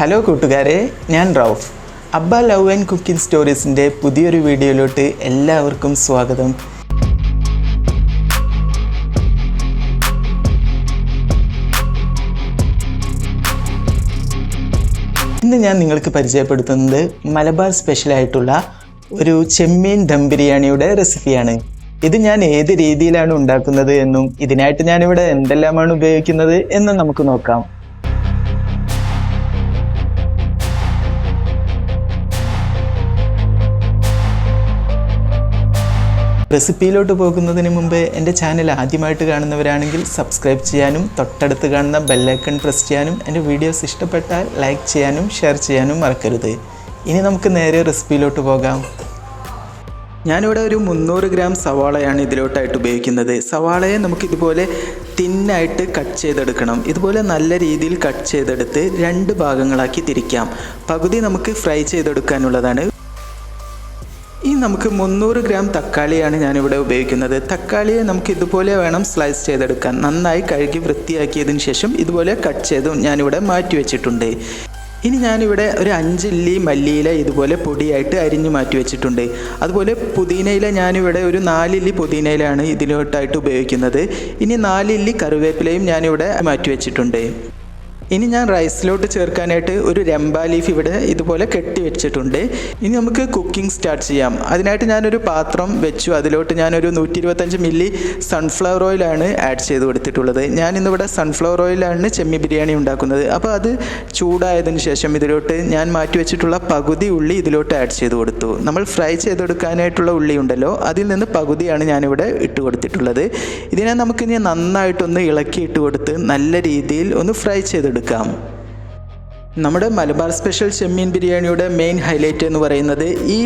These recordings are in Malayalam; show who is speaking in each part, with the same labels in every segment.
Speaker 1: ഹലോ കൂട്ടുകാരെ. ഞാൻ റൌഫ്. അബ്ബ ലവ് ആൻഡ് കുക്കിംഗ് സ്റ്റോറീസിന്റെ പുതിയൊരു വീഡിയോയിലോട്ട് എല്ലാവർക്കും സ്വാഗതം. ഇന്ന് ഞാൻ നിങ്ങൾക്ക് പരിചയപ്പെടുത്തുന്നത് മലബാർ സ്പെഷ്യലായിട്ടുള്ള ഒരു ചെമ്മീൻ ദം ബിരിയാണിയുടെ റെസിപ്പിയാണ്. ഇത് ഞാൻ ഏത് രീതിയിലാണ് ഉണ്ടാക്കുന്നത് എന്നും ഇതിനായിട്ട് ഞാനിവിടെ എന്തെല്ലാമാണ് ഉപയോഗിക്കുന്നത് എന്നും നമുക്ക് നോക്കാം. റെസിപ്പിയിലോട്ട് പോകുന്നതിന് മുമ്പ് എന്റെ ചാനൽ ആദ്യമായിട്ട് കാണുന്നവരാണെങ്കിൽ സബ്സ്ക്രൈബ് ചെയ്യാനും തൊട്ടടുത്ത് കാണുന്ന ബെല്ലൈക്കൺ പ്രസ് ചെയ്യാനും എന്റെ വീഡിയോസ് ഇഷ്ടപ്പെട്ടാൽ ലൈക്ക് ചെയ്യാനും ഷെയർ ചെയ്യാനും മറക്കരുത്. ഇനി നമുക്ക് നേരെ റെസിപ്പിയിലോട്ട് പോകാം. ഞാനിവിടെ ഒരു മുന്നൂറ് ഗ്രാം സവാളയാണ് ഇതിലോട്ടായിട്ട് ഉപയോഗിക്കുന്നത്. സവാളയെ നമുക്ക് ഇതുപോലെ തിന്നായിട്ട് കട്ട് ചെയ്തെടുക്കണം. ഇതുപോലെ നല്ല രീതിയിൽ കട്ട് ചെയ്തെടുത്ത് രണ്ട് ഭാഗങ്ങളാക്കി തിരിക്കാം. പകുതി നമുക്ക് ഫ്രൈ ചെയ്തെടുക്കാനുള്ളതാണ്. നമുക്ക് മുന്നൂറ് ഗ്രാം തക്കാളിയാണ് ഞാനിവിടെ ഉപയോഗിക്കുന്നത്. തക്കാളിയെ നമുക്ക് ഇതുപോലെ വേണം സ്ലൈസ് ചെയ്തെടുക്കാൻ. നന്നായി കഴുകി വൃത്തിയാക്കിയതിന് ശേഷം ഇതുപോലെ കട്ട് ചെയ്തും ഞാനിവിടെ മാറ്റി വെച്ചിട്ടുണ്ട്. ഇനി ഞാനിവിടെ ഒരു അഞ്ചില്ലി മല്ലിയില ഇതുപോലെ പൊടിയായിട്ട് അരിഞ്ഞു മാറ്റി വെച്ചിട്ടുണ്ട്. അതുപോലെ പുതിനയില ഞാനിവിടെ ഒരു നാലില്ലി പുതിനയിലാണ് ഇതിലോട്ടായിട്ട് ഉപയോഗിക്കുന്നത്. ഇനി നാലില്ലി കറിവേപ്പിലയും ഞാനിവിടെ മാറ്റി വെച്ചിട്ടുണ്ട്. ഇനി ഞാൻ റൈസിലോട്ട് ചേർക്കാനായിട്ട് ഒരു രംബാ ലീഫ് ഇവിടെ ഇതുപോലെ കെട്ടി വെച്ചിട്ടുണ്ട്. ഇനി നമുക്ക് കുക്കിംഗ് സ്റ്റാർട്ട് ചെയ്യാം. അതിനായിട്ട് ഞാനൊരു പാത്രം വെച്ചു. അതിലോട്ട് ഞാനൊരു നൂറ്റി ഇരുപത്തഞ്ച് മില്ലി സൺഫ്ലവർ ഓയിലാണ് ആഡ് ചെയ്ത് കൊടുത്തിട്ടുള്ളത്. ഞാൻ ഇന്നിവിടെ സൺഫ്ലവർ ഓയിലാണ് ചെമ്മി ബിരിയാണി ഉണ്ടാക്കുന്നത്. അപ്പോൾ അത് ചൂടായതിന് ശേഷം ഇതിലോട്ട് ഞാൻ മാറ്റി വെച്ചിട്ടുള്ള പകുതി ഉള്ളി ഇതിലോട്ട് ആഡ് ചെയ്ത് കൊടുത്തു. നമ്മൾ ഫ്രൈ ചെയ്തെടുക്കാനായിട്ടുള്ള ഉള്ളി ഉണ്ടല്ലോ അതിൽ നിന്ന് പകുതിയാണ് ഞാനിവിടെ ഇട്ട് കൊടുത്തിട്ടുള്ളത്. ഇതിനെ നമുക്കിനി നന്നായിട്ടൊന്ന് ഇളക്കി ഇട്ട് കൊടുത്ത് നല്ല രീതിയിൽ ഒന്ന് ഫ്രൈ ചെയ്തെടുക്കാം. നമ്മുടെ മലബാർ സ്പെഷ്യൽ ചെമ്മീൻ ബിരിയാണിയുടെ മെയിൻ ഹൈലൈറ്റ് എന്ന് പറയുന്നത് ഈ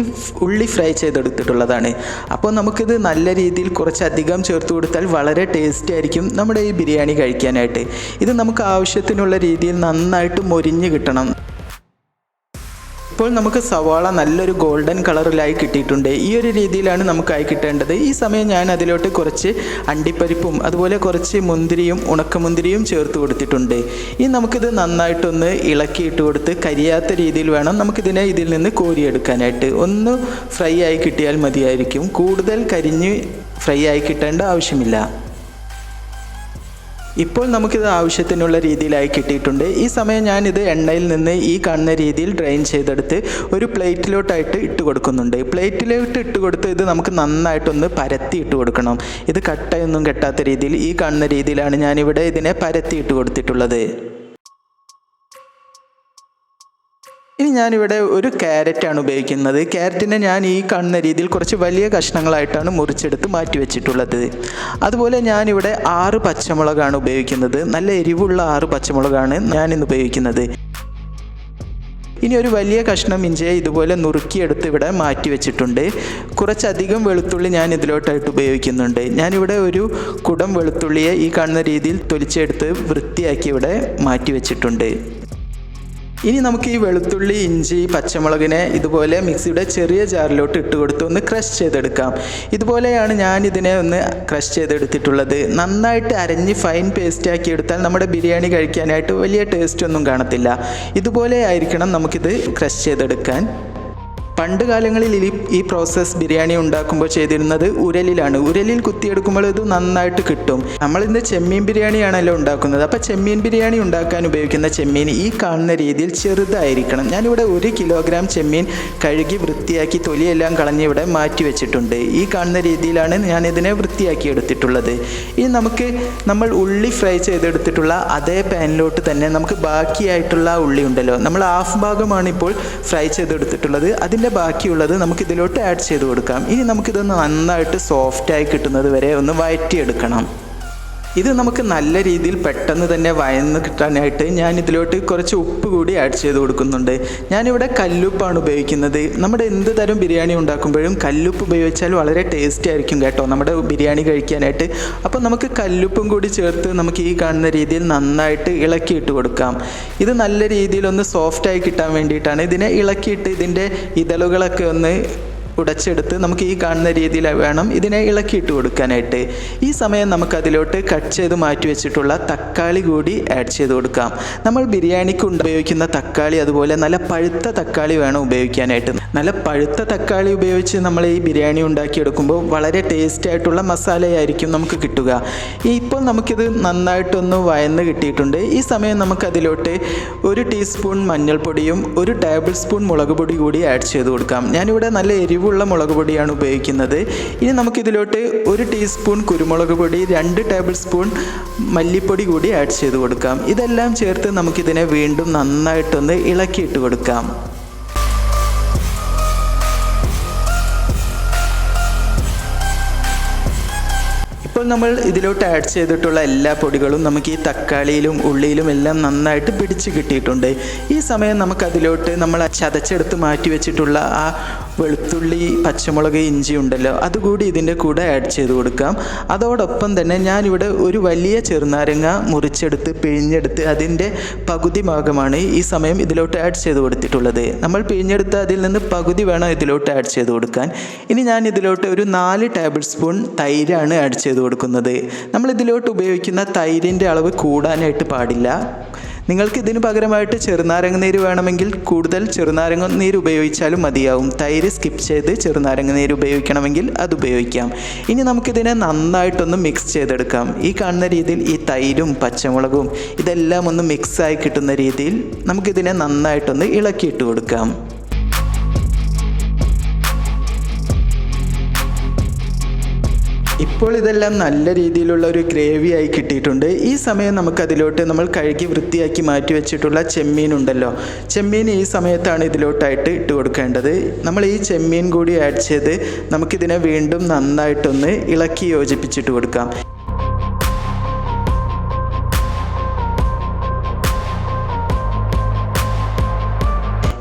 Speaker 1: ഉള്ളി ഫ്രൈ ചെയ്തെടുത്തിട്ടുള്ളതാണ്. അപ്പോൾ നമുക്കിത് നല്ല രീതിയിൽ കുറച്ചധികം ചേർത്ത് കൊടുത്താൽ വളരെ ടേസ്റ്റി ആയിരിക്കും നമ്മുടെ ഈ ബിരിയാണി കഴിക്കാനായിട്ട്. ഇത് നമുക്ക് ആവശ്യത്തിനുള്ള രീതിയിൽ നന്നായിട്ട് മൊരിഞ്ഞ് കിട്ടണം. ഇപ്പോൾ നമുക്ക് സവാള നല്ലൊരു ഗോൾഡൻ കളറിലായി കിട്ടിയിട്ടുണ്ട്. ഈ ഒരു രീതിയിലാണ് നമുക്കായി കിട്ടേണ്ടത്. ഈ സമയം ഞാൻ അതിലോട്ട് കുറച്ച് അണ്ടിപ്പരിപ്പും അതുപോലെ കുറച്ച് മുന്തിരിയും ഉണക്കമുന്തിരിയും ചേർത്ത് കൊടുത്തിട്ടുണ്ട്. ഇനി നമുക്കിത് നന്നായിട്ടൊന്ന് ഇളക്കിയിട്ട് കൊടുത്ത് കരിയാത്ത രീതിയിൽ വേണം നമുക്കിതിനെ ഇതിൽ നിന്ന് കോരിയെടുക്കാനായിട്ട്. ഒന്ന് ഫ്രൈ ആയി കിട്ടിയാൽ മതിയായിരിക്കും. കൂടുതൽ കരിഞ്ഞ് ഫ്രൈ ആയി കിട്ടേണ്ട ആവശ്യമില്ല. ഇപ്പോൾ നമുക്കിത് ആവശ്യത്തിനുള്ള രീതിയിലായി കിട്ടിയിട്ടുണ്ട്. ഈ സമയം ഞാനിത് എണ്ണയിൽ നിന്ന് ഈ കാണുന്ന രീതിയിൽ ഡ്രെയിൻ ചെയ്തെടുത്ത് ഒരു പ്ലേറ്റിലോട്ടായിട്ട് ഇട്ട് കൊടുക്കുന്നുണ്ട്. പ്ലേറ്റിലോട്ട് ഇട്ട് കൊടുത്ത് ഇത് നമുക്ക് നന്നായിട്ടൊന്ന് പരത്തി ഇട്ട് കൊടുക്കണം. ഇത് കട്ടയൊന്നും കെട്ടാത്ത രീതിയിൽ ഈ കാണുന്ന രീതിയിലാണ് ഞാനിവിടെ ഇതിനെ പരത്തി ഇട്ട് കൊടുത്തിട്ടുള്ളത്. ഇനി ഞാനിവിടെ ഒരു ക്യാരറ്റാണ് ഉപയോഗിക്കുന്നത്. ക്യാരറ്റിനെ ഞാൻ ഈ കാണുന്ന രീതിയിൽ കുറച്ച് വലിയ കഷ്ണങ്ങളായിട്ടാണ് മുറിച്ചെടുത്ത് മാറ്റി വെച്ചിട്ടുള്ളത്. അതുപോലെ ഞാനിവിടെ ആറ് പച്ചമുളകാണ് ഉപയോഗിക്കുന്നത്. നല്ല എരിവുള്ള ആറ് പച്ചമുളകാണ് ഞാനിന്ന് ഉപയോഗിക്കുന്നത്. ഇനി ഒരു വലിയ കഷ്ണം ഇഞ്ചിയെ ഇതുപോലെ നുറുക്കിയെടുത്ത് ഇവിടെ മാറ്റി വെച്ചിട്ടുണ്ട്. കുറച്ചധികം വെളുത്തുള്ളി ഞാൻ ഇതിലോട്ടായിട്ട് ഉപയോഗിക്കുന്നുണ്ട്. ഞാനിവിടെ ഒരു കുടം വെളുത്തുള്ളിയെ ഈ കാണുന്ന രീതിയിൽ തൊലിച്ചെടുത്ത് വൃത്തിയാക്കി ഇവിടെ മാറ്റി വെച്ചിട്ടുണ്ട്. ഇനി നമുക്ക് ഈ വെളുത്തുള്ളി ഇഞ്ചി പച്ചമുളകിനെ ഇതുപോലെ മിക്സിയുടെ ചെറിയ ജാറിലോട്ട് ഇട്ട് കൊടുത്ത് ഒന്ന് ക്രഷ് ചെയ്തെടുക്കാം. ഇതുപോലെയാണ് ഞാൻ ഇതിനെ ഒന്ന് ക്രഷ് ചെയ്തെടുത്തിട്ടുള്ളത്. നന്നായിട്ട് അരഞ്ഞ് ഫൈൻ പേസ്റ്റ് ആക്കി എടുത്താൽ നമ്മുടെ ബിരിയാണി കഴിക്കാനായിട്ട് വലിയ ടേസ്റ്റ് ഒന്നും കാണത്തില്ല. ഇതുപോലെ ആയിരിക്കണം നമുക്കിത് ക്രഷ് ചെയ്തെടുക്കാൻ. പണ്ട് കാലങ്ങളിൽ ഈ ഈ പ്രോസസ്സ് ബിരിയാണി ഉണ്ടാക്കുമ്പോൾ ചെയ്തിരുന്നത് ഉരലിലാണ്. ഉരലിൽ കുത്തിയെടുക്കുമ്പോൾ ഇത് നന്നായിട്ട് കിട്ടും. നമ്മൾ ഇന്ന് ചെമ്മീൻ ബിരിയാണിയാണല്ലോ ഉണ്ടാക്കുന്നത്. അപ്പോൾ ചെമ്മീൻ ബിരിയാണി ഉണ്ടാക്കാൻ ഉപയോഗിക്കുന്ന ചെമ്മീൻ ഈ കാണുന്ന രീതിയിൽ ചെറുതായിരിക്കണം. ഞാനിവിടെ ഒരു കിലോഗ്രാം ചെമ്മീൻ കഴുകി വൃത്തിയാക്കി തൊലിയെല്ലാം കളഞ്ഞ് ഇവിടെ മാറ്റി വെച്ചിട്ടുണ്ട്. ഈ കാണുന്ന രീതിയിലാണ് ഞാൻ ഇതിനെ വൃത്തിയാക്കി എടുത്തിട്ടുള്ളത്. ഇനി നമുക്ക് നമ്മൾ ഉള്ളി ഫ്രൈ ചെയ്തെടുത്തിട്ടുള്ള അതേ പാനിലോട്ട് തന്നെ നമുക്ക് ബാക്കിയായിട്ടുള്ള ഉള്ളി ഉണ്ടല്ലോ. നമ്മൾ ഹാഫ് ഭാഗമാണ് ഇപ്പോൾ ഫ്രൈ ചെയ്തെടുത്തിട്ടുള്ളത്. അതിന്റെ ബാക്കിയുള്ളത് നമുക്ക് ഇതിലോട്ട് ആഡ് ചെയ്ത് കൊടുക്കാം. ഇനി നമുക്കിതൊന്ന് നന്നായിട്ട് സോഫ്റ്റായി കിട്ടുന്നത് വരെ ഒന്ന് വഴറ്റിയെടുക്കണം ഇത് നമുക്ക് നല്ല രീതിയിൽ പെട്ടെന്ന് തന്നെ വയന്ന് കിട്ടാനായിട്ട് ഞാൻ ഇതിലോട്ട് കുറച്ച് ഉപ്പ് കൂടി ആഡ് ചെയ്ത് കൊടുക്കുന്നുണ്ട്. ഞാനിവിടെ കല്ലുപ്പാണ് ഉപയോഗിക്കുന്നത്. നമ്മുടെ എന്ത് തരം ബിരിയാണി ഉണ്ടാക്കുമ്പോഴും കല്ലുപ്പ് ഉപയോഗിച്ചാൽ വളരെ ടേസ്റ്റി ആയിരിക്കും കേട്ടോ നമ്മുടെ ബിരിയാണി കഴിക്കാനായിട്ട്. അപ്പോൾ നമുക്ക് കല്ലുപ്പും കൂടി ചേർത്ത് നമുക്ക് ഈ കാണുന്ന രീതിയിൽ നന്നായിട്ട് ഇളക്കിയിട്ട് കൊടുക്കാം. ഇത് നല്ല രീതിയിൽ ഒന്ന് സോഫ്റ്റായി കിട്ടാൻ വേണ്ടിയിട്ടാണ് ഇതിനെ ഇളക്കിയിട്ട് ഇതിന്റെ ഇതളുകളൊക്കെ ഒന്ന് ഉടച്ചെടുത്ത് നമുക്ക് ഈ കാണുന്ന രീതിയിൽ വേണം ഇതിനെ ഇളക്കിയിട്ട് കൊടുക്കാനായിട്ട്. ഈ സമയം നമുക്ക് അതിലോട്ട് കട്ട് ചെയ്ത് മാറ്റി വെച്ചിട്ടുള്ള തക്കാളി കൂടി ആഡ് ചെയ്ത് കൊടുക്കാം. നമ്മൾ ബിരിയാണിക്ക് ഉപയോഗിക്കുന്ന തക്കാളി അതുപോലെ നല്ല പഴുത്ത തക്കാളി വേണം ഉപയോഗിക്കാനായിട്ട്. നല്ല പഴുത്ത തക്കാളി ഉപയോഗിച്ച് നമ്മൾ ഈ ബിരിയാണി ഉണ്ടാക്കിയെടുക്കുമ്പോൾ വളരെ ടേസ്റ്റ് ആയിട്ടുള്ള മസാലയായിരിക്കും നമുക്ക് കിട്ടുക. ഇപ്പോൾ നമുക്കിത് നന്നായിട്ടൊന്ന് വയന്ന് കിട്ടിയിട്ടുണ്ട്. ഈ സമയം നമുക്ക് അതിലോട്ട് ഒരു ടീസ്പൂൺ മഞ്ഞൾപ്പൊടിയും ഒരു ടേബിൾ സ്പൂൺ മുളക് പൊടി കൂടി ആഡ് ചെയ്ത് കൊടുക്കാം. ഞാനിവിടെ നല്ല എരിവുള്ള മുളക് പൊടിയാണ് ഉപയോഗിക്കുന്നത്. ഇനി നമുക്കിതിലോട്ട് ഒരു ടീസ്പൂൺ കുരുമുളക് പൊടി രണ്ട് ടേബിൾ സ്പൂൺ മല്ലിപ്പൊടി കൂടി ആഡ് ചെയ്ത് കൊടുക്കാം. ഇതെല്ലാം ചേർത്ത് നമുക്കിതിനെ വീണ്ടും നന്നായിട്ടൊന്ന് ഇളക്കിയിട്ട് കൊടുക്കാം. ഇപ്പോൾ നമ്മൾ ഇതിലോട്ട് ആഡ് ചെയ്തിട്ടുള്ള എല്ലാ പൊടികളും നമുക്ക് ഈ തക്കാളിയിലും ഉള്ളിയിലും എല്ലാം നന്നായിട്ട് പിടിച്ച് കിട്ടിയിട്ടുണ്ട്. ഈ സമയം നമുക്കതിലോട്ട് നമ്മൾ ചതച്ചെടുത്ത് മാറ്റി വെച്ചിട്ടുള്ള ആ വെളുത്തുള്ളി പച്ചമുളക് ഇഞ്ചി ഉണ്ടല്ലോ. അതുകൂടി ഇതിന്റെ കൂടെ ആഡ് ചെയ്ത് കൊടുക്കാം. അതോടൊപ്പം തന്നെ ഞാനിവിടെ ഒരു വലിയ ചെറുനാരങ്ങ മുറിച്ചെടുത്ത് പിഴിഞ്ഞെടുത്ത് അതിന്റെ പകുതി ഭാഗമാണ് ഈ സമയം ഇതിലോട്ട് ആഡ് ചെയ്ത് കൊടുത്തിട്ടുള്ളത്. നമ്മൾ പിഴിഞ്ഞെടുത്ത് അതിൽ നിന്ന് പകുതി വേണം ഇതിലോട്ട് ആഡ് ചെയ്ത് കൊടുക്കാൻ. ഇനി ഞാൻ ഇതിലോട്ട് ഒരു നാല് ടേബിൾ സ്പൂൺ തൈരാണ് ആഡ് ചെയ്ത് കൊടുക്കുന്നത്. നമ്മൾ ഇതിലോട്ട് ഉപയോഗിക്കുന്ന തൈരിന്റെ അളവ് കൂടാനായിട്ട് പാടില്ല. നിങ്ങൾക്ക് ഇതിനു പകരമായിട്ട് ചെറുനാരങ്ങ നീര് വേണമെങ്കിൽ കൂടുതൽ ചെറുനാരങ്ങ നീര് ഉപയോഗിച്ചാലും മതിയാവും. തൈര് സ്കിപ്പ് ചെയ്ത് ചെറുനാരങ്ങ നീര് ഉപയോഗിക്കണമെങ്കിൽ അത് ഉപയോഗിക്കാം. ഇനി നമുക്കിതിനെ നന്നായിട്ടൊന്ന് മിക്സ് ചെയ്തെടുക്കാം. ഈ കാണുന്ന രീതിയിൽ ഈ തൈരും പച്ചമുളകും ഇതെല്ലാം ഒന്ന് മിക്സായി കിട്ടുന്ന രീതിയിൽ നമുക്കിതിനെ നന്നായിട്ടൊന്ന് ഇളക്കിയിട്ട് കൊടുക്കാം. ഇപ്പോൾ ഇതെല്ലാം നല്ല രീതിയിലുള്ള ഒരു ഗ്രേവി ആയി കിട്ടിയിട്ടുണ്ട്. ഈ സമയം നമുക്ക് അതിലോട്ട് നമ്മൾ കഴുകി വൃത്തിയാക്കി മാറ്റി വെച്ചിട്ടുള്ള ചെമ്മീൻ ഉണ്ടല്ലോ. ചെമ്മീൻ ഈ സമയത്താണ് ഇതിലോട്ടായിട്ട് ഇട്ട് കൊടുക്കേണ്ടത്. നമ്മൾ ഈ ചെമ്മീൻ കൂടി ആഡ് ചെയ്ത് നമുക്കിതിനെ വീണ്ടും നന്നായിട്ടൊന്ന് ഇളക്കി യോജിപ്പിച്ചിട്ട് കൊടുക്കാം.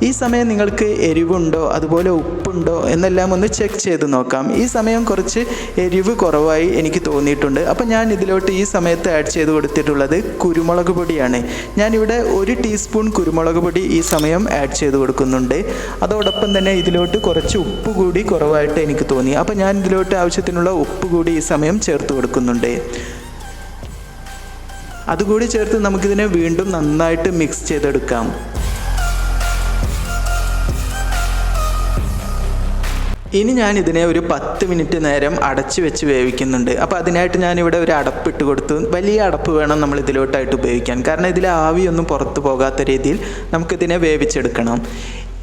Speaker 1: ഈ സമയം നിങ്ങൾക്ക് എരിവുണ്ടോ അതുപോലെ ഉപ്പുണ്ടോ എന്നെല്ലാം ഒന്ന് ചെക്ക് ചെയ്ത് നോക്കാം. ഈ സമയം കുറച്ച് എരിവ് കുറവായി എനിക്ക് തോന്നിയിട്ടുണ്ട്. അപ്പോൾ ഞാൻ ഇതിലോട്ട് ഈ സമയത്ത് ആഡ് ചെയ്ത് കൊടുത്തിട്ടുള്ളത് കുരുമുളക് പൊടിയാണ്. ഞാനിവിടെ ഒരു ടീസ്പൂൺ കുരുമുളക് പൊടി ഈ സമയം ആഡ് ചെയ്ത് കൊടുക്കുന്നുണ്ട്. അതോടൊപ്പം തന്നെ ഇതിലോട്ട് കുറച്ച് ഉപ്പ് കൂടി കുറവായിട്ട് എനിക്ക് തോന്നി. അപ്പോൾ ഞാൻ ഇതിലോട്ട് ആവശ്യത്തിനുള്ള ഉപ്പ് കൂടി ഈ സമയം ചേർത്ത് കൊടുക്കുന്നുണ്ട്. അതുകൂടി ചേർത്ത് നമുക്കിതിനെ വീണ്ടും നന്നായിട്ട് മിക്സ് ചെയ്തെടുക്കാം. ഇനി ഞാൻ ഇതിനെ ഒരു പത്ത് മിനിറ്റ് നേരം അടച്ച് വെച്ച് വേവിക്കുന്നുണ്ട്. അപ്പോൾ അതിനായിട്ട് ഇവിടെ ഒരു അടപ്പ് ഇട്ട് കൊടുത്തു. വലിയ അടപ്പ് വേണം നമ്മൾ ഇതിലോട്ടായിട്ട് ഉപയോഗിക്കാൻ. കാരണം ഇതിലെ ആവിയൊന്നും പുറത്തു പോകാത്ത രീതിയിൽ നമുക്കിതിനെ വേവിച്ചെടുക്കണം.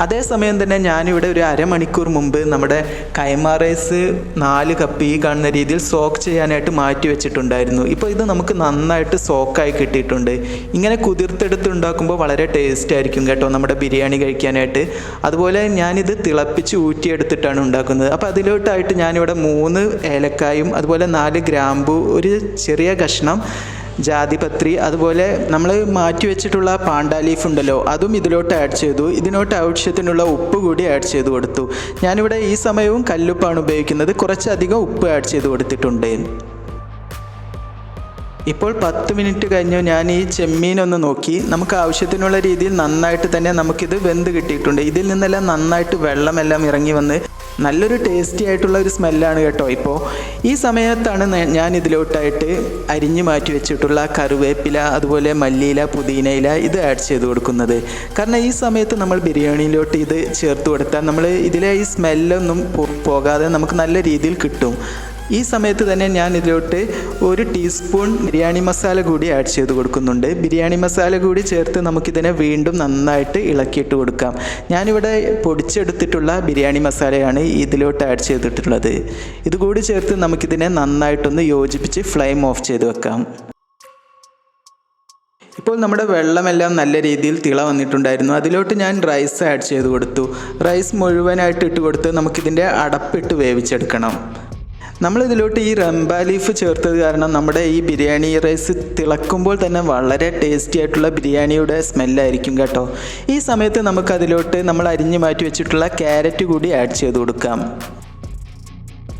Speaker 1: അതേസമയം തന്നെ ഞാനിവിടെ ഒരു അരമണിക്കൂർ മുമ്പ് നമ്മുടെ കൈമ റൈസ് നാല് കപ്പ് ഈ കാണുന്ന രീതിയിൽ സോക്ക് ചെയ്യാനായിട്ട് മാറ്റി വെച്ചിട്ടുണ്ടായിരുന്നു. ഇപ്പോൾ ഇത് നമുക്ക് നന്നായിട്ട് സോക്കായി കിട്ടിയിട്ടുണ്ട്. ഇങ്ങനെ കുതിർത്തെടുത്ത് ഉണ്ടാക്കുമ്പോൾ വളരെ ടേസ്റ്റ് ആയിരിക്കും കേട്ടോ നമ്മുടെ ബിരിയാണി കഴിക്കാനായിട്ട്. അതുപോലെ ഞാനിത് തിളപ്പിച്ച് ഊറ്റിയെടുത്തിട്ടാണ് ഉണ്ടാക്കുന്നത്. അപ്പോൾ അതിലോട്ടായിട്ട് ഞാനിവിടെ മൂന്ന് ഏലക്കായും അതുപോലെ നാല് ഗ്രാമ്പു ഒരു ചെറിയ കഷ്ണം ജാതിപത്രി അതുപോലെ നമ്മൾ മാറ്റി വെച്ചിട്ടുള്ള പാണ്ട ലീഫ് ഉണ്ടല്ലോ അതും ഇതിലോട്ട് ആഡ് ചെയ്തു. ഇതിനോട്ട് ആവശ്യത്തിനുള്ള ഉപ്പ് കൂടി ആഡ് ചെയ്ത് കൊടുത്തു. ഞാനിവിടെ ഈ സമയവും കല്ലുപ്പാണ് ഉപയോഗിക്കുന്നത്. കുറച്ചധികം ഉപ്പ് ആഡ് ചെയ്ത് കൊടുത്തിട്ടുണ്ട്. ഇപ്പോൾ പത്ത് മിനിറ്റ് കഴിഞ്ഞു. ഞാൻ ഈ ചെമ്മീൻ ഒന്ന് നോക്കി. നമുക്ക് ആവശ്യത്തിനുള്ള രീതിയിൽ നന്നായിട്ട് തന്നെ നമുക്കിത് വെന്ത് കിട്ടിയിട്ടുണ്ട്. ഇതിൽ നിന്നെല്ലാം നന്നായിട്ട് വെള്ളമെല്ലാം ഇറങ്ങി വന്ന് നല്ലൊരു ടേസ്റ്റി ആയിട്ടുള്ള ഒരു സ്മെല്ലാണ് കേട്ടോ. ഇപ്പോൾ ഈ സമയത്താണ് ഞാൻ ഇതിലോട്ടായിട്ട് അരിഞ്ഞു മാറ്റി വെച്ചിട്ടുള്ള കറിവേപ്പില അതുപോലെ മല്ലിയില പുതിനയില ഇത് ആഡ് ചെയ്ത് കൊടുക്കുന്നത്. കാരണം ഈ സമയത്ത് നമ്മൾ ബിരിയാണിയിലോട്ട് ഇത് ചേർത്ത് കൊടുത്താൽ നമ്മൾ ഇതിലെ ഈ സ്മെല്ലൊന്നും പോകാതെ നമുക്ക് നല്ല രീതിയിൽ കിട്ടും. ഈ സമയത്ത് തന്നെ ഞാൻ ഇതിലോട്ട് ഒരു ടീസ്പൂൺ ബിരിയാണി മസാല കൂടി ആഡ് ചെയ്ത് കൊടുക്കുന്നുണ്ട്. ബിരിയാണി മസാല കൂടി ചേർത്ത് നമുക്കിതിനെ വീണ്ടും നന്നായിട്ട് ഇളക്കിയിട്ട് കൊടുക്കാം. ഞാനിവിടെ പൊടിച്ചെടുത്തിട്ടുള്ള ബിരിയാണി മസാലയാണ് ഇതിലോട്ട് ആഡ് ചെയ്തിട്ടുള്ളത്. ഇതുകൂടി ചേർത്ത് നമുക്കിതിനെ നന്നായിട്ടൊന്ന് യോജിപ്പിച്ച് ഫ്ലെയിം ഓഫ് ചെയ്ത് വെക്കാം. ഇപ്പോൾ നമ്മുടെ വെള്ളമെല്ലാം നല്ല രീതിയിൽ തിള വന്നിട്ടുണ്ടായിരുന്നു. അതിലോട്ട് ഞാൻ റൈസ് ആഡ് ചെയ്ത് കൊടുത്തു. റൈസ് മുഴുവനായിട്ട് ഇട്ട് കൊടുത്ത് നമുക്കിതിന്റെ അടപ്പിട്ട് വേവിച്ചെടുക്കണം. നമ്മൾ ഇതിലോട്ട് ഈ റംബ ലീഫ് ചേർത്തത് കാരണം നമ്മുടെ ഈ ബിരിയാണി റൈസ് തിളക്കുമ്പോൾ തന്നെ വളരെ ടേസ്റ്റി ആയിട്ടുള്ള ബിരിയാണിയുടെ സ്മെല്ലായിരിക്കും കേട്ടോ. ഈ സമയത്ത് നമുക്ക് അതിലോട്ട് നമ്മൾ അരിഞ്ഞു മാറ്റി വെച്ചിട്ടുള്ള ക്യാരറ്റ് കൂടി ആഡ് ചെയ്ത് കൊടുക്കാം.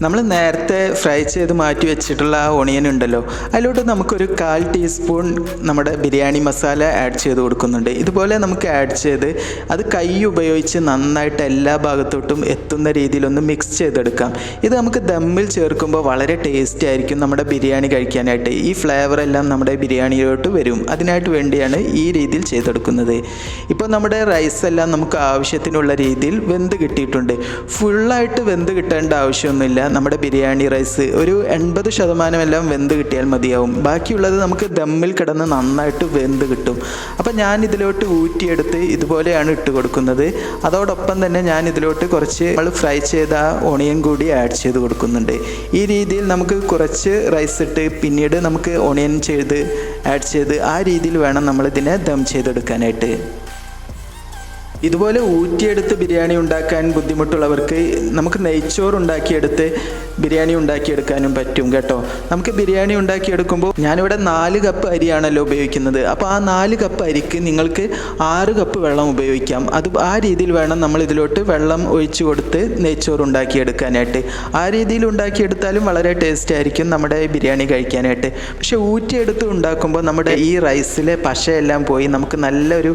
Speaker 1: നമ്മൾ നേരത്തെ ഫ്രൈ ചെയ്ത് മാറ്റി വെച്ചിട്ടുള്ള ആ ഒണിയൻ ഉണ്ടല്ലോ. അതിലോട്ട് നമുക്കൊരു കാൽ ടീസ്പൂൺ നമ്മുടെ ബിരിയാണി മസാല ആഡ് ചെയ്ത് കൊടുക്കുന്നുണ്ട്. ഇതുപോലെ നമുക്ക് ആഡ് ചെയ്ത് അത് കൈ ഉപയോഗിച്ച് നന്നായിട്ട് എല്ലാ ഭാഗത്തോട്ടും എത്തുന്ന രീതിയിലൊന്ന് മിക്സ് ചെയ്തെടുക്കാം. ഇത് നമുക്ക് ദമ്മിൽ ചേർക്കുമ്പോൾ വളരെ ടേസ്റ്റി ആയിരിക്കും നമ്മുടെ ബിരിയാണി കഴിക്കാനായിട്ട്. ഈ ഫ്ലേവർ എല്ലാം നമ്മുടെ ബിരിയാണിയിലോട്ട് വരും. അതിനായിട്ട് വേണ്ടിയാണ് ഈ രീതിയിൽ ചെയ്തെടുക്കുന്നത്. ഇപ്പോൾ നമ്മുടെ റൈസ് എല്ലാം നമുക്ക് ആവശ്യത്തിനുള്ള രീതിയിൽ വെന്ത് കിട്ടിയിട്ടുണ്ട്. ഫുള്ളായിട്ട് വെന്ത് കിട്ടേണ്ട ആവശ്യമൊന്നുമില്ല. നമ്മുടെ ബിരിയാണി റൈസ് ഒരു എൺപത് ശതമാനം എല്ലാം വെന്ത് കിട്ടിയാൽ മതിയാവും. ബാക്കിയുള്ളത് നമുക്ക് ദമ്മിൽ കിടന്ന് നന്നായിട്ട് വെന്ത് കിട്ടും. അപ്പം ഞാൻ ഇതിലോട്ട് ഊറ്റിയെടുത്ത് ഇതുപോലെയാണ് ഇട്ട് കൊടുക്കുന്നത്. അതോടൊപ്പം തന്നെ ഞാൻ ഇതിലോട്ട് കുറച്ച് നമ്മൾ ഫ്രൈ ചെയ്ത ഓണിയൻ കൂടി ആഡ് ചെയ്ത് കൊടുക്കുന്നുണ്ട്. ഈ രീതിയിൽ നമുക്ക് കുറച്ച് റൈസ് ഇട്ട് പിന്നീട് നമുക്ക് ഓണിയൻ ചെയ്ത് ആഡ് ചെയ്ത് ആ രീതിയിൽ വേണം നമ്മളിതിനെ ദം ചെയ്തെടുക്കാനായിട്ട്. ഇതുപോലെ ഊറ്റിയെടുത്ത് ബിരിയാണി ഉണ്ടാക്കാൻ ബുദ്ധിമുട്ടുള്ളവർക്ക് നമുക്ക് നെയ്ച്ചോറ് ഉണ്ടാക്കിയെടുത്ത് ബിരിയാണി ഉണ്ടാക്കിയെടുക്കാനും പറ്റും കേട്ടോ. നമുക്ക് ബിരിയാണി ഉണ്ടാക്കിയെടുക്കുമ്പോൾ ഞാനിവിടെ നാല് കപ്പ് അരിയാണല്ലോ ഉപയോഗിക്കുന്നത്. അപ്പോൾ ആ നാല് കപ്പ് അരിക്ക് നിങ്ങൾക്ക് ആറ് കപ്പ് വെള്ളം ഉപയോഗിക്കാം. അത് ആ രീതിയിൽ വേണം നമ്മൾ ഇതിലോട്ട് വെള്ളം ഒഴിച്ചു കൊടുത്ത് നെയ്ച്ചോറ് ഉണ്ടാക്കിയെടുക്കാനായിട്ട്. ആ രീതിയിൽ ഉണ്ടാക്കിയെടുത്താലും വളരെ ടേസ്റ്റ് ആയിരിക്കും നമ്മുടെ ബിരിയാണി കഴിക്കാനായിട്ട്. പക്ഷെ ഊറ്റിയെടുത്ത് ഉണ്ടാക്കുമ്പോൾ നമ്മുടെ ഈ റൈസിലെ പശയെല്ലാം പോയി നമുക്ക് നല്ലൊരു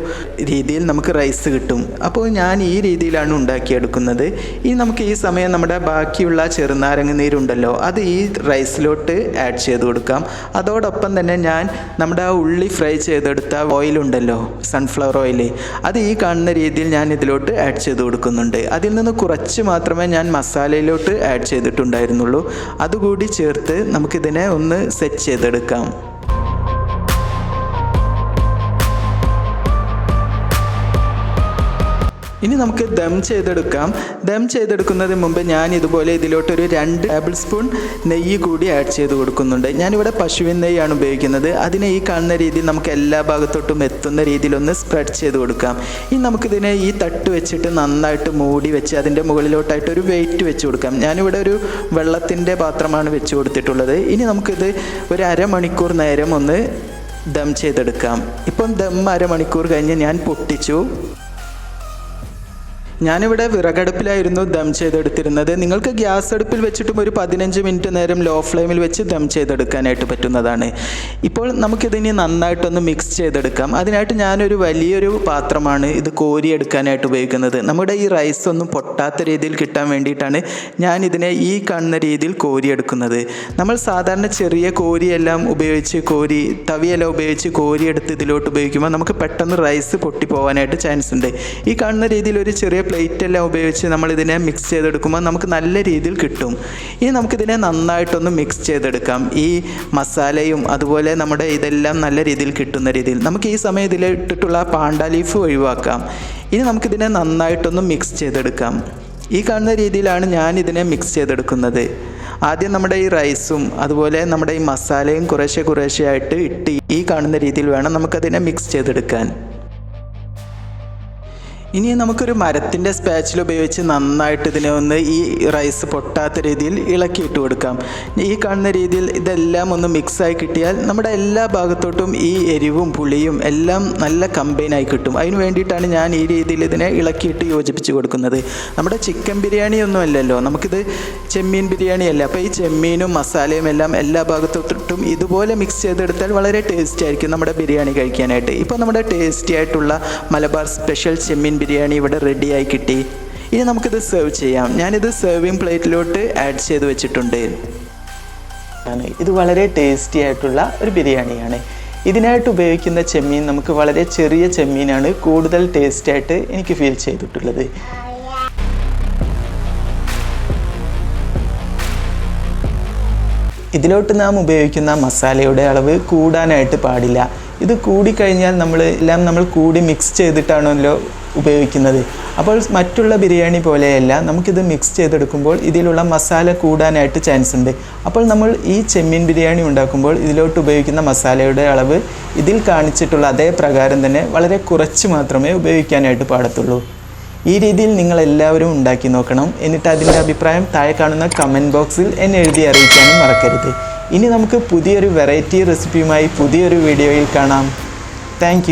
Speaker 1: രീതിയിൽ നമുക്ക് റൈസ് കിട്ടും. അപ്പോൾ ഞാൻ ഈ രീതിയിലാണ് ഉണ്ടാക്കിയെടുക്കുന്നത്. ഇനി നമുക്ക് ഈ സമയം നമ്മുടെ ബാക്കിയുള്ള ചെറുനാരങ്ങ നീരുണ്ടല്ലോ അത് ഈ റൈസിലോട്ട് ആഡ് ചെയ്ത് കൊടുക്കാം. അതോടൊപ്പം തന്നെ ഞാൻ നമ്മുടെ ആ ഉള്ളി ഫ്രൈ ചെയ്തെടുത്ത ഓയിലുണ്ടല്ലോ സൺഫ്ലവർ ഓയിൽ അത് ഈ കാണുന്ന രീതിയിൽ ഞാൻ ഇതിലോട്ട് ആഡ് ചെയ്ത് കൊടുക്കുന്നുണ്ട്. അതിൽ നിന്ന് കുറച്ച് മാത്രമേ ഞാൻ മസാലയിലോട്ട് ആഡ് ചെയ്തിട്ടുണ്ടായിരുന്നുള്ളൂ. അതുകൂടി ചേർത്ത് നമുക്കിതിനെ ഒന്ന് സെറ്റ് ചെയ്തെടുക്കാം. ഇനി നമുക്ക് ദം ചെയ്തെടുക്കാം. ദം ചെയ്തെടുക്കുന്നതിന് മുമ്പ് ഞാൻ ഇതുപോലെ ഇതിലോട്ടൊരു രണ്ട് ടേബിൾ സ്പൂൺ നെയ്യ് കൂടി ആഡ് ചെയ്ത് കൊടുക്കുന്നുണ്ട്. ഞാനിവിടെ പശുവിൻ നെയ്യാണ് ഉപയോഗിക്കുന്നത്. അതിനെ ഈ കാണുന്ന രീതിയിൽ നമുക്ക് എല്ലാ ഭാഗത്തോട്ടും എത്തുന്ന രീതിയിലൊന്ന് സ്പ്രെഡ് ചെയ്ത് കൊടുക്കാം. ഇനി നമുക്കിതിനെ ഈ തട്ട് വെച്ചിട്ട് നന്നായിട്ട് മൂടി വെച്ച് അതിന്റെ മുകളിലോട്ടായിട്ട് ഒരു വെയിറ്റ് വെച്ച് കൊടുക്കാം. ഞാനിവിടെ ഒരു വെള്ളത്തിന്റെ പാത്രമാണ് വെച്ച് കൊടുത്തിട്ടുള്ളത്. ഇനി നമുക്കിത് ഒരു അരമണിക്കൂർ നേരം ഒന്ന് ദം ചെയ്തെടുക്കാം. ഇപ്പം ദം അരമണിക്കൂർ കഴിഞ്ഞ് ഞാൻ പൊട്ടിച്ചു. ഞാനിവിടെ വിറകടുപ്പിലായിരുന്നു ദം ചെയ്തെടുത്തിരുന്നത്. നിങ്ങൾക്ക് ഗ്യാസ് അടുപ്പിൽ വെച്ചിട്ടും ഒരു പതിനഞ്ച് മിനിറ്റ് നേരം ലോ ഫ്ലെയിമിൽ വെച്ച് ദം ചെയ്തെടുക്കാനായിട്ട് പറ്റുന്നതാണ്. ഇപ്പോൾ നമുക്കിതിനി നന്നായിട്ടൊന്ന് മിക്സ് ചെയ്തെടുക്കാം. അതിനായിട്ട് ഞാനൊരു വലിയൊരു പാത്രമാണ് ഇത് കോരിയെടുക്കാനായിട്ട് ഉപയോഗിക്കുന്നത്. നമ്മുടെ ഈ റൈസ് ഒന്നും പൊട്ടാത്ത രീതിയിൽ കിട്ടാൻ വേണ്ടിയിട്ടാണ് ഞാൻ ഇതിനെ ഈ കാണുന്ന രീതിയിൽ കോരിയെടുക്കുന്നത്. നമ്മൾ സാധാരണ ചെറിയ കോരിയെല്ലാം ഉപയോഗിച്ച് കോരി തവിയെല്ലാം ഉപയോഗിച്ച് കോരിയെടുത്ത് ഇതിലോട്ട് ഉപയോഗിക്കുമ്പോൾ നമുക്ക് പെട്ടെന്ന് റൈസ് പൊട്ടിപ്പോവാനായിട്ട് ചാൻസ് ഉണ്ട്. ഈ കാണുന്ന രീതിയിൽ ഒരു ചെറിയ പ്ലേറ്റ് എല്ലാം ഉപയോഗിച്ച് നമ്മൾ ഇതിനെ മിക്സ് ചെയ്തെടുക്കുമ്പോൾ നമുക്ക് നല്ല രീതിയിൽ കിട്ടും. ഇനി നമുക്കിതിനെ നന്നായിട്ടൊന്ന് മിക്സ് ചെയ്തെടുക്കാം. ഈ മസാലയും അതുപോലെ നമ്മുടെ ഇതെല്ലാം നല്ല രീതിയിൽ കിട്ടുന്ന രീതിയിൽ. നമുക്ക് ഈ സമയം ഇതിൽ ഇട്ടിട്ടുള്ള പാണ്ട ലീഫ് ഒഴിവാക്കാം. ഇനി നമുക്കിതിനെ നന്നായിട്ടൊന്ന് മിക്സ് ചെയ്തെടുക്കാം. ഈ കാണുന്ന രീതിയിലാണ് ഞാൻ ഇതിനെ മിക്സ് ചെയ്തെടുക്കുന്നത്. ആദ്യം നമ്മുടെ ഈ റൈസും അതുപോലെ നമ്മുടെ ഈ മസാലയും കുറേശ്ശെ കുറേശ്ശെ ആയിട്ട് ഇട്ട് ഈ കാണുന്ന രീതിയിൽ വേണം നമുക്കതിനെ മിക്സ് ചെയ്തെടുക്കാൻ. ഇനി നമുക്കൊരു മരത്തിന്റെ സ്പാച്ചിൽ ഉപയോഗിച്ച് നന്നായിട്ട് ഇതിനെ ഒന്ന് ഈ റൈസ് പൊട്ടാത്ത രീതിയിൽ ഇളക്കിയിട്ട് കൊടുക്കാം. ഈ കാണുന്ന രീതിയിൽ ഇതെല്ലാം ഒന്ന് മിക്സായി കിട്ടിയാൽ നമ്മുടെ എല്ലാ ഭാഗത്തോട്ടും ഈ എരിവും പുളിയും എല്ലാം നല്ല കമ്പൈനായി കിട്ടും. അതിന് വേണ്ടിയിട്ടാണ് ഞാൻ ഈ രീതിയിൽ ഇതിനെ ഇളക്കിയിട്ട് യോജിപ്പിച്ച് കൊടുക്കുന്നത്. നമ്മുടെ ചിക്കൻ ബിരിയാണി ഒന്നും അല്ലല്ലോ. നമുക്കിത് ചെമ്മീൻ ബിരിയാണി അല്ല? അപ്പോൾ ഈ ചെമ്മീനും മസാലയും എല്ലാം എല്ലാ ഭാഗത്തോട്ടും ഇതുപോലെ മിക്സ് ചെയ്തെടുത്താൽ വളരെ ടേസ്റ്റി ആയിരിക്കും നമ്മുടെ ബിരിയാണി കഴിക്കാനായിട്ട്. ഇപ്പോൾ നമ്മുടെ ടേസ്റ്റി ആയിട്ടുള്ള മലബാർ സ്പെഷ്യൽ ചെമ്മീൻ ബിരിയാണി ഇവിടെ റെഡിയായി കിട്ടി. ഇനി നമുക്കിത് സെർവ് ചെയ്യാം. ഞാനിത് സെർവിങ് പ്ലേറ്റിലോട്ട് ആഡ് ചെയ്ത് വെച്ചിട്ടുണ്ട്. ഇത് വളരെ ടേസ്റ്റി ആയിട്ടുള്ള ഒരു ബിരിയാണിയാണ്. ഇതിനായിട്ട് ഉപയോഗിക്കുന്ന ചെമ്മീൻ നമുക്ക് വളരെ ചെറിയ ചെമ്മീനാണ് കൂടുതൽ ടേസ്റ്റ് ആയിട്ട് എനിക്ക് ഫീൽ ചെയ്തിട്ടുള്ളത്. ഇതിലോട്ട് നാം ഉപയോഗിക്കുന്ന മസാലയുടെ അളവ് കൂടാനായിട്ട് പാടില്ല. ഇത് കൂടിക്കഴിഞ്ഞാൽ നമ്മൾ എല്ലാം നമ്മൾ കൂടി മിക്സ് ചെയ്തിട്ടാണല്ലോ ഉപയോഗിക്കുന്നത്. അപ്പോൾ മറ്റുള്ള ബിരിയാണി പോലെയല്ല നമുക്കിത് മിക്സ് ചെയ്തെടുക്കുമ്പോൾ ഇതിലുള്ള മസാല കൂടാനായിട്ട് ചാൻസ് ഉണ്ട്. അപ്പോൾ നമ്മൾ ഈ ചെമ്മീൻ ബിരിയാണി ഉണ്ടാക്കുമ്പോൾ ഇതിലോട്ട് ഉപയോഗിക്കുന്ന മസാലയുടെ അളവ് ഇതിൽ കാണിച്ചിട്ടുള്ള അതേ പ്രകാരം തന്നെ വളരെ കുറച്ച് മാത്രമേ ഉപയോഗിക്കാനായിട്ട് പാടത്തുള്ളൂ. ഈ രീതിയിൽ നിങ്ങൾ എല്ലാവരും ഉണ്ടാക്കി നോക്കണം. എന്നിട്ട് അതിന്റെ അഭിപ്രായം താഴെ കാണുന്ന കമന്റ് ബോക്സിൽ എന്നെ എഴുതി അറിയിക്കാനും മറക്കരുത്. ഇനി നമുക്ക് പുതിയൊരു വെറൈറ്റി റെസിപ്പിയുമായി പുതിയൊരു വീഡിയോയിൽ കാണാം. താങ്ക്